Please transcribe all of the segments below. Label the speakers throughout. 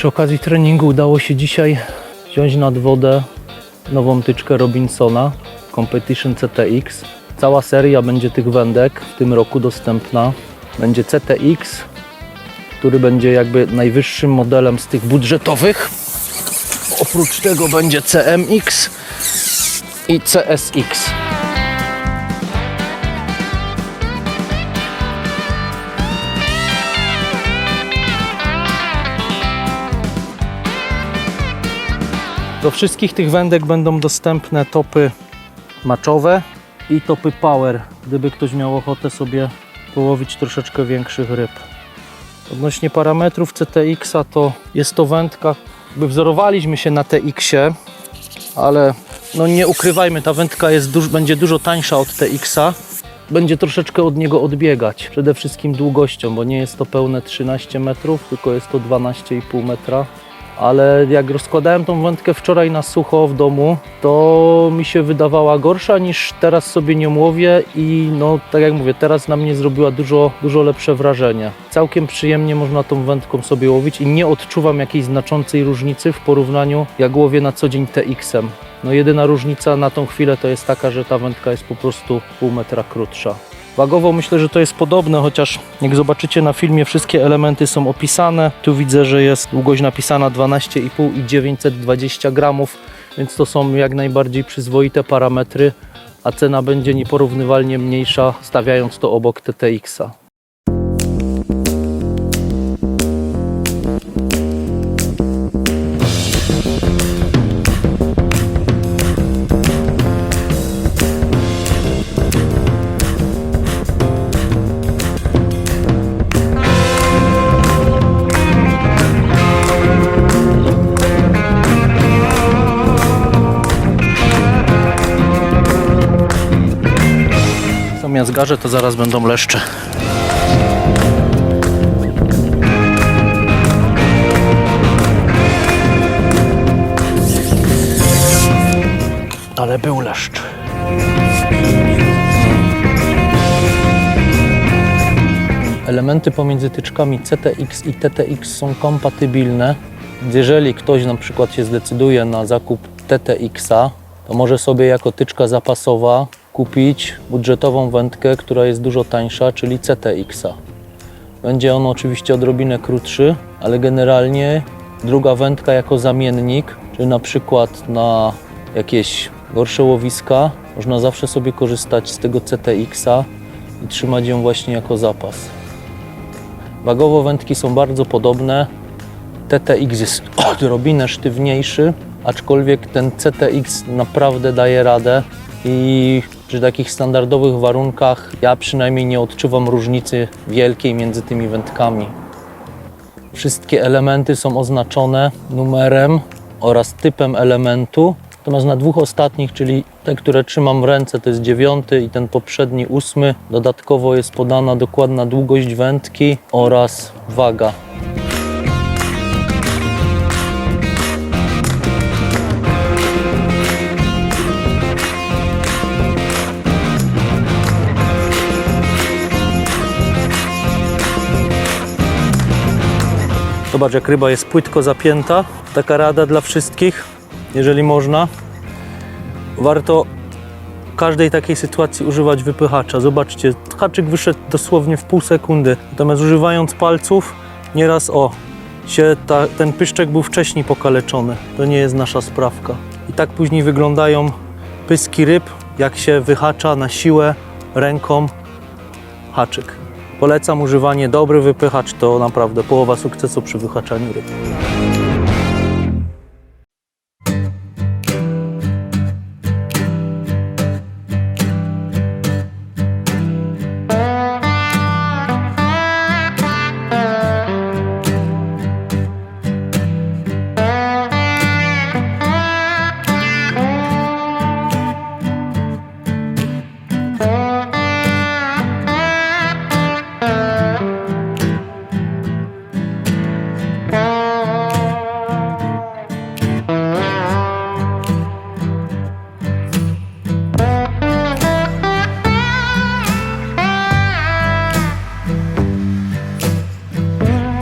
Speaker 1: Przy okazji treningu udało się dzisiaj wziąć nad wodę nową tyczkę Robinsona Competition CTX. Cała seria będzie tych wędek w tym roku dostępna. Będzie CTX, który będzie jakby najwyższym modelem z tych budżetowych. Oprócz tego będzie CMX i CSX. Do wszystkich tych wędek będą dostępne topy maczowe i topy power, gdyby ktoś miał ochotę sobie połowić troszeczkę większych ryb. Odnośnie parametrów CTX-a to jest to wędka, jakby wzorowaliśmy się na TX-ie, ale no nie ukrywajmy, ta wędka jest duż, będzie dużo tańsza od TX-a. Będzie troszeczkę od niego odbiegać, przede wszystkim długością, bo nie jest to pełne 13 metrów, tylko jest to 12,5 metra. Ale jak rozkładałem tą wędkę wczoraj na sucho w domu, to mi się wydawała gorsza niż teraz sobie nią łowię i no tak jak mówię, teraz na mnie zrobiła dużo, dużo lepsze wrażenie. Całkiem przyjemnie można tą wędką sobie łowić i nie odczuwam jakiejś znaczącej różnicy w porównaniu jak łowię na co dzień TX-em. No jedyna różnica na tą chwilę to jest taka, że ta wędka jest po prostu pół metra krótsza. Wagowo myślę, że to jest podobne, chociaż jak zobaczycie na filmie wszystkie elementy są opisane. Tu widzę, że jest długość napisana 12,5 i 920 gramów, więc to są jak najbardziej przyzwoite parametry, a cena będzie nieporównywalnie mniejsza stawiając to obok TTX-a. Zamiast garze to zaraz będą leszcze. Ale był leszcz. Elementy pomiędzy tyczkami CTX i TTX są kompatybilne. Więc Jeżeli ktoś na przykład się zdecyduje na zakup TTX-a, to może sobie jako tyczka zapasowa kupić budżetową wędkę, która jest dużo tańsza, czyli CTX-a. Będzie on oczywiście odrobinę krótszy, ale generalnie druga wędka jako zamiennik, czyli na przykład na jakieś gorsze łowiska, można zawsze sobie korzystać z tego CTX-a i trzymać ją właśnie jako zapas. Wagowo wędki są bardzo podobne. TTX jest odrobinę sztywniejszy, aczkolwiek ten CTX naprawdę daje radę i przy takich standardowych warunkach ja przynajmniej nie odczuwam różnicy wielkiej między tymi wędkami. Wszystkie elementy są oznaczone numerem oraz typem elementu. Natomiast na dwóch ostatnich, czyli te, które trzymam w ręce, to jest dziewiąty i ten poprzedni ósmy, dodatkowo jest podana dokładna długość wędki oraz waga. Zobacz, jak ryba jest płytko zapięta. Taka rada dla wszystkich, jeżeli można. Warto każdej takiej sytuacji używać wypychacza. Zobaczcie, haczyk wyszedł dosłownie w pół sekundy. Natomiast używając palców, nieraz o, się ta, ten pyszczek był wcześniej pokaleczony. To nie jest nasza sprawka. I tak później wyglądają pyski ryb, jak się wyhacza na siłę ręką haczyk. Polecam używanie dobry wypychacz, to naprawdę połowa sukcesu przy wyhaczaniu ryb.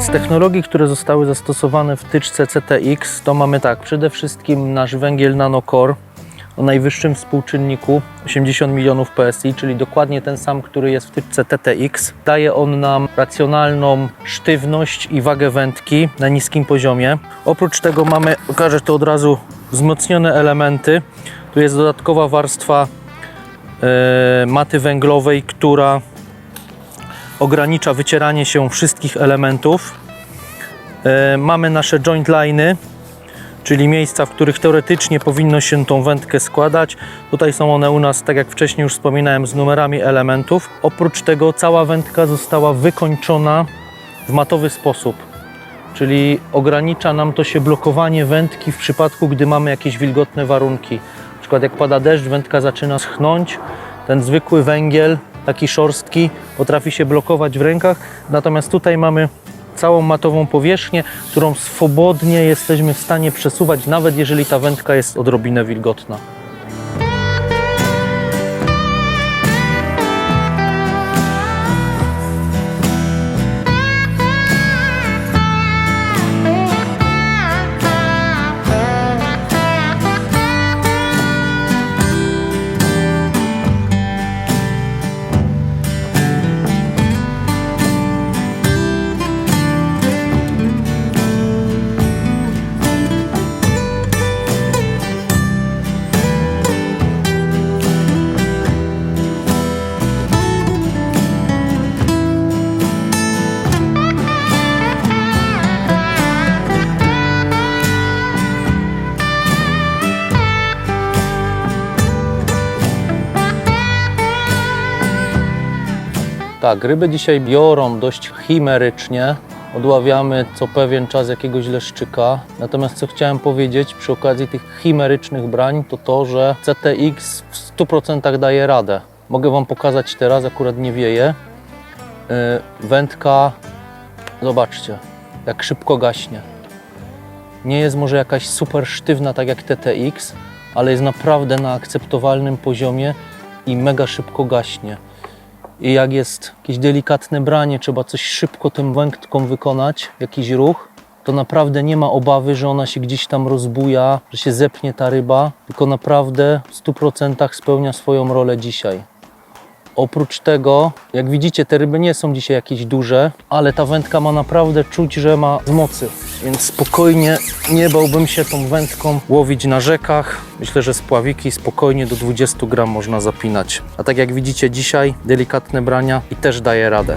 Speaker 1: Technologii, które zostały zastosowane w tyczce CTX, to mamy tak, przede wszystkim nasz węgiel NanoCore o najwyższym współczynniku 80 milionów PSI, czyli dokładnie ten sam, który jest w tyczce TTX. Daje on nam racjonalną sztywność i wagę wędki na niskim poziomie. Oprócz tego mamy, okażę to od razu, wzmocnione elementy. Tu jest dodatkowa warstwa e, maty węglowej, która ogranicza wycieranie się wszystkich elementów. E, mamy nasze joint liny, czyli miejsca, w których teoretycznie powinno się tą wędkę składać. Tutaj są one u nas, tak jak wcześniej już wspominałem, z numerami elementów. Oprócz tego cała wędka została wykończona w matowy sposób, czyli ogranicza nam to się blokowanie wędki w przypadku, gdy mamy jakieś wilgotne warunki. Na przykład jak pada deszcz, wędka zaczyna schnąć, ten zwykły węgiel, taki szorstki, potrafi się blokować w rękach, natomiast tutaj mamy całą matową powierzchnię, którą swobodnie jesteśmy w stanie przesuwać, nawet jeżeli ta wędka jest odrobinę wilgotna. Tak, ryby dzisiaj biorą dość chimerycznie. Odławiamy co pewien czas jakiegoś leszczyka. Natomiast co chciałem powiedzieć przy okazji tych chimerycznych brań, to to, że CTX w 100% daje radę. Mogę Wam pokazać teraz, akurat nie wieje. Yy, wędka, zobaczcie, jak szybko gaśnie. Nie jest może jakaś super sztywna, tak jak TTX, ale jest naprawdę na akceptowalnym poziomie i mega szybko gaśnie. I jak jest jakieś delikatne branie, trzeba coś szybko tym wędką wykonać, jakiś ruch, to naprawdę nie ma obawy, że ona się gdzieś tam rozbuja, że się zepnie ta ryba, tylko naprawdę w 100% spełnia swoją rolę dzisiaj. Oprócz tego, jak widzicie, te ryby nie są dzisiaj jakieś duże, ale ta wędka ma naprawdę czuć, że ma z mocy. Więc spokojnie nie bałbym się tą wędką łowić na rzekach. Myślę, że spławiki spokojnie do 20 gram można zapinać. A tak jak widzicie dzisiaj, delikatne brania i też daje radę.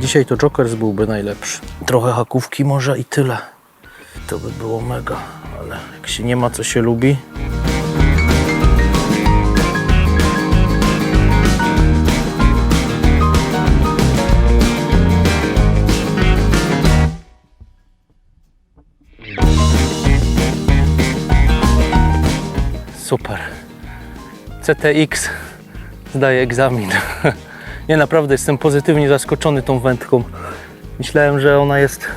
Speaker 1: Dzisiaj to Jokers byłby najlepszy. Trochę hakówki może i tyle. To by było mega, ale jak się nie ma co się lubi. Super. CTX zdaje egzamin. Nie, naprawdę jestem pozytywnie zaskoczony tą wędką. Myślałem, że ona jest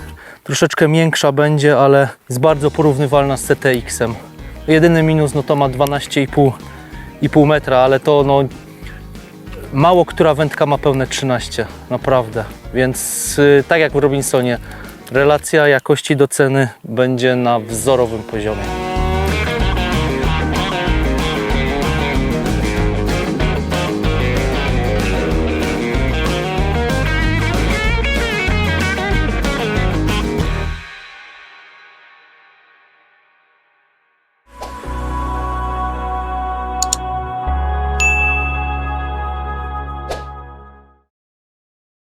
Speaker 1: troszeczkę miększa będzie, ale jest bardzo porównywalna z CTX-em. Jedyny minus no to ma 12,5 i pół metra, ale to no mało która wędka ma pełne 13, naprawdę. Więc y, tak jak w Robinsonie, relacja jakości do ceny będzie na wzorowym poziomie.